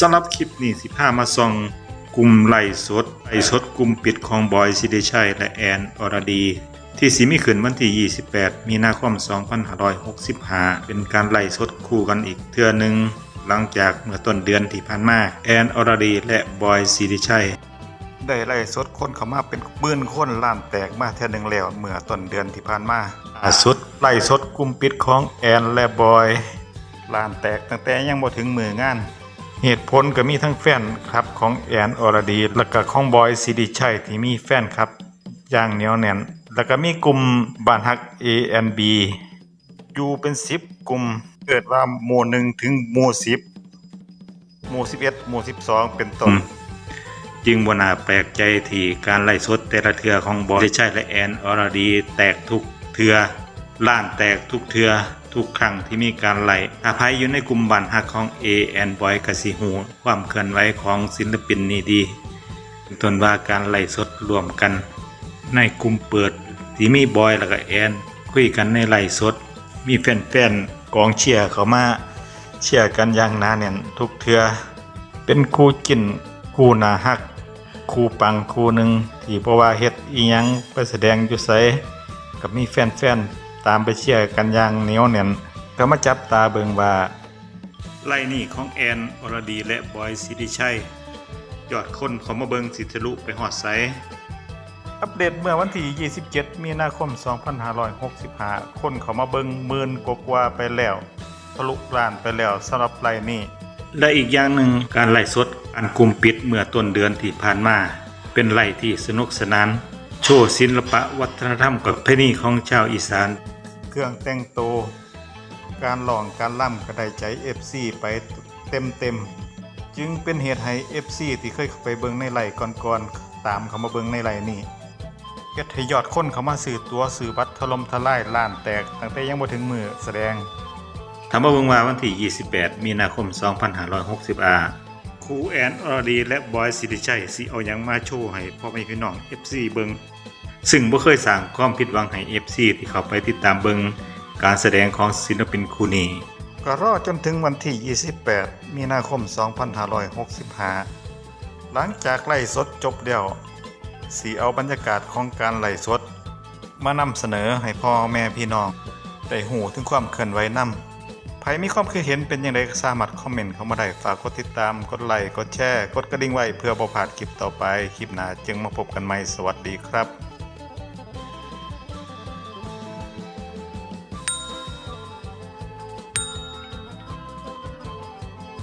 สำหรับคลิปนี้สิพามาส่องกลุ่มไล่สดไล่สดกลุ่มปิดของบอยสิริชัยและแอนอรดี ที่สิมีขึ้นวันที่ 28 มีนาคม 2565 เป็นการไล่สดคู่กันอีกเทื่อหนึ่งหลังจากเมื่อต้นเดือนที่ผ่านมาแอนอรดี และบอยสิริชัยได้ไล่สดคนเข้ามาเป็นหมื่นคนล้านแตกมาแท่หนึ่งแล้วเมื่อต้นเดือนที่ผ่านมาล่าสุดไล่สดกลุ่มปิดของแอนและบอยล้านแตกตั้งแต่ยังบ่ถึงมืองาน เหตุผลก็มีทั้งแฟนครับของแอนอรดีและก็ของบอยสิริชัยที่มีแฟนครับอย่างเหนียวแน่น แล้วก็มีกลุ่มบ้านฮัก ANB อยู่เป็น10กลุ่มเกิดว่าหมู่หนึ่งถึงหมู่10หมู่11หมู่12เป็นต้น จึงบนาแปลกใจที่การไล่สดแต่ละเทือของบอยสิริชัยและแอนอรดี แตกทุกเทือล้านแตกทุกเทือ ทุกครั้งที่มีการไล่อาภัยอยู่ในกลุ่มบันฮักของ A แอนบอยกสิหู ความเคลื่อนไหวของศิลปินนี้ดีเป็นต้นว่าการไล่สดรวมกัน ในกลุ่มเปิดที่มีบอยแล้วก็แอน คุยกันในไล่สด มีแฟนๆกองเชียร์เข้ามาเชียร์กันอย่างหนาแน่นทุกเทือ เป็นคู่จินคู่นาฮักคู่ปังคู่หนึ่งที่เพราะว่าเฮ็ดอีหยังไปแสดงอยู่ไสกับมีแฟนๆ ตามไปเชียร์กันอย่างเหนียวแน่นก็มาจับตาเบิงว่าไล่นี่ของแอนอรดีและบอยสิริชัยยอดคนเขามาเบิงสิทะลุไปหอดไสอัปเดตเมื่อวันที่ 27 มีนาคม 2565 คนเขามาเบิงหมื่นกว่าไปแล้วทะลุล้านไปแล้วสำหรับไล่นี้ และอีกอย่างหนึ่งการไล่สดอันกลุ่มปิดเมื่อต้นเดือนที่ผ่านมา เป็นไล่ที่สนุกสนาน โชว์ศิลปะวัฒนธรรมกับเพณีของชาวอีสาน เครื่องแต่งโตวการหลองการล่ำก็ไดใจ FC ไปเต็มเต็มๆจึงเป็นเหตุให้ FC ที่เคยเข้าไปเบิงในไหล่ก่อนๆตามเขามาเบิงในไหลนี้เฮ็ดให้ยอดคนเขามาซื้อตัวซื้อบัตรถล่มทลายล้านแตกตั้งแต่ยังบ่ถึงมือแสดงถามาเบิงว่าวันที่ 28 มีนาคม 2560อาครูแอนอรดีและบอยสิริชัยสิเอาหยังมาโชว์ให้พ่อแม่พี่น้อง FC เบิง ซึ่งบ่เคยสร้างความผิดหวังให้ FC ที่เข้าไปติดตามเบิงการแสดงของศิลปินคู่นี้ก็รอจนถึงวันที่ 28 มีนาคม 2565 หลังจากไล่สดจบแล้วสีเอาบรรยากาศของการไล่สด มานำเสนอให้พ่อแม่พี่น้อง ได้หูถึงความเคลื่อนไหวนำใครมีความคิดเห็นเป็นอย่างไรก็สามารถคอมเมนต์เข้ามาได้ฝากกดติดตาม กดไลค์ กดแชร์ กดกระดิ่งไว้เพื่อบ่พลาดคลิปต่อไป คลิปหน้าจึงมาพบกันใหม่ สวัสดีครับ